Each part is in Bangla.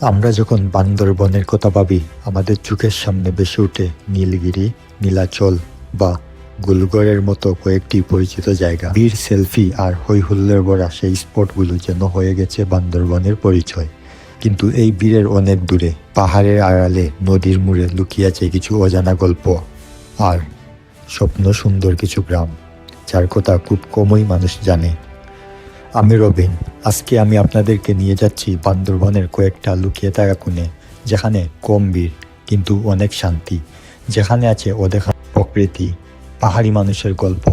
আমরা যখন বান্দরবনের কথা ভাবি, আমাদের চোখের সামনে বেশি উঠে নীলগিরি, নীলাচল বা গুলগড়ের মতো কয়েকটি পরিচিত জায়গা। বীর সেলফি আর হৈহুল্লোর ভরা সেই স্পটগুলো যেন হয়ে গেছে বান্দরবনের পরিচয়। কিন্তু এই বীরের অনেক দূরে, পাহাড়ের আড়ালে, নদীর মুড়ে লুকিয়ে আছে কিছু অজানা গল্প আর স্বপ্ন সুন্দর কিছু গ্রাম, যার কথা খুব কমই মানুষ জানে। আমি রবিন, আজকে আমি আপনাদেরকে নিয়ে যাচ্ছি বান্দরবনের কয়েকটা লুকিয়ে থাকা কোণে, যেখানে কম ভিড় কিন্তু অনেক শান্তি। যেখানে আছে অদেখা প্রকৃতি, পাহাড়ি মানুষের গল্প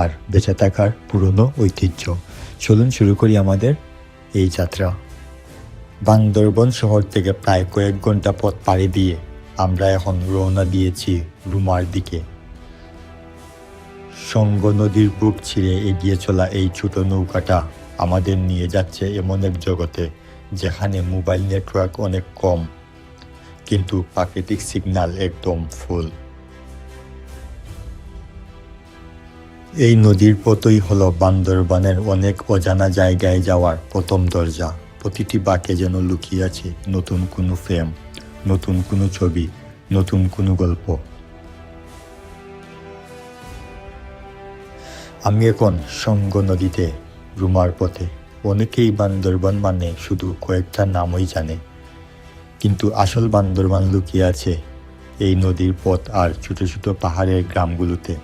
আর বেঁচে থাকার পুরনো ঐতিহ্য। চলুন শুরু করি আমাদের এই যাত্রা। বান্দরবন শহর থেকে প্রায় কয়েক ঘণ্টা পথ পাড়ি দিয়ে আমরা এখন রওনা দিয়েছি রুমার দিকে। সঙ্গ নদীর বুক ছিঁড়ে এগিয়ে চলা এই ছোট নৌকাটা আমাদের নিয়ে যাচ্ছে এমন এক জগতে যেখানে মোবাইল নেটওয়ার্ক অনেক কম, কিন্তু প্রাকৃতিক সিগন্যাল একদম ফুল। এই নদীর পথই হলো বান্দরবানের অনেক অজানা জায়গায় যাওয়ার প্রথম দরজা। প্রতিটি বাঁকে যেন লুকিয়ে আছে নতুন কোনো ফ্রেম, নতুন কোনো ছবি, নতুন কোনো গল্প। আমি এখন সঙ্গ নদীতে রুমার পথে। অনেকেই বান্দরবান মানে শুধু কয়েকটা নামই জানে। কিন্তু আসল বান্দরবান লুকিয়ে আছে এই নদীর পথ আর ছোট ছোট পাহাড়ের গ্রামগুলোতে।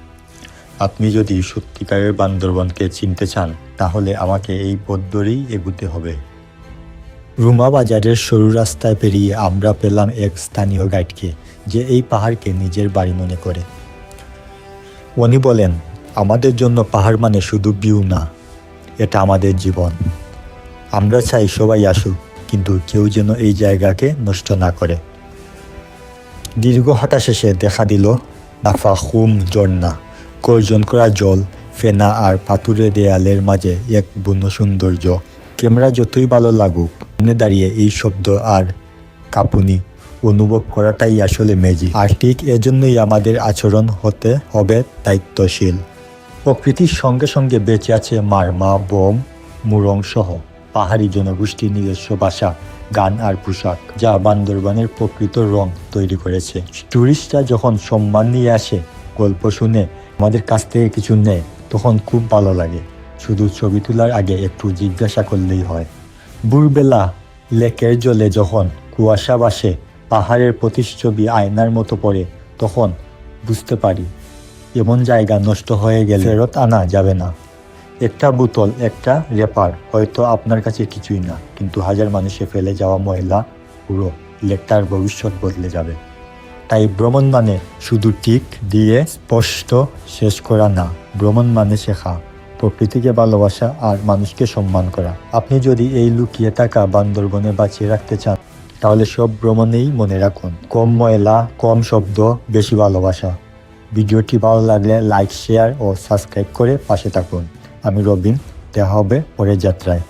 আপনি যদি সত্যিকারের বান্দরবনকে চিনতে চান, তাহলে আমাকে এই পথ ধরেই এগুতে হবে। রুমা বাজারের সরু রাস্তায় পেরিয়ে আমরা পেলাম এক স্থানীয় গাইডকে, যে এই পাহাড়কে নিজের বাড়ি মনে করে। উনি বলেন, আমাদের জন্য পাহাড় মানে শুধু ভিউ না। এটা আমাদের জীবন। আমরা চাই সবাই আসুক, কিন্তু কেউ যেন এই জায়গাকে নষ্ট না করে। দীর্ঘ হাঁটা শেষে দেখা দিল নাফা হুম ঝর্ণা। গর্জন করা জল, ফেনা আর পাথুরে দেয়ালের মাঝে এক বন্য সৌন্দর্য। ক্যামেরা যতই ভালো লাগুক, সামনে দাঁড়িয়ে এই শব্দ আর কাঁপুনি অনুভব করাটাই আসলে ম্যাজিক আর ঠিক এজন্যই আমাদের আচরণ হতে হবে দায়িত্বশীল। প্রকৃতির সঙ্গে সঙ্গে বেঁচে আছে মারমা বোম, মুরং সহ পাহাড়ি জনগোষ্ঠীর নিজস্ব ভাষা, গান আর পোশাক, যা বান্দরবানের প্রকৃত রং তৈরি করেছে। টুরিস্টরা যখন সম্মান নিয়ে আসে, গল্প শুনে, আমাদের কাছ থেকে কিছু নেয় তখন খুব ভালো লাগে। শুধু ছবি তোলার আগে একটু জিজ্ঞাসা করলেই হয়। ভোরবেলা লেকের জলে যখন কুয়াশা বাসে পাহাড়ের প্রতিচ্ছবি আয়নার মতো পড়ে, তখন বুঝতে পারি এমন জায়গা নষ্ট হয়ে গেলে ফেরত আনা যাবে না। একটা বোতল, একটা রেপার, হয়তো আপনার কাছে কিছুই না, কিন্তু হাজার মানুষে ফেলে যাওয়া ময়লা পুরো লেকটার ভবিষ্যৎ বদলে যাবে। তাই ভ্রমণ মানে শুধু টিক দিয়ে স্পষ্ট শেষ করা না, ভ্রমণ মানে শেখা, প্রকৃতিকে ভালোবাসা আর মানুষকে সম্মান করা। আপনি যদি এই লুকিয়ে থাকা বান্দরবনে বাঁচিয়ে রাখতে চান, তাহলে সব ভ্রমণেই মনে রাখুন, কম ময়লা, কম শব্দ, বেশি ভালোবাসা। ভিডিওটি ভালো লাগলে লাইক শেয়ার ও সাবস্ক্রাইব করে পাশে থাকুন। আমি রবিন, দেখা হবে পরের যাত্রায়।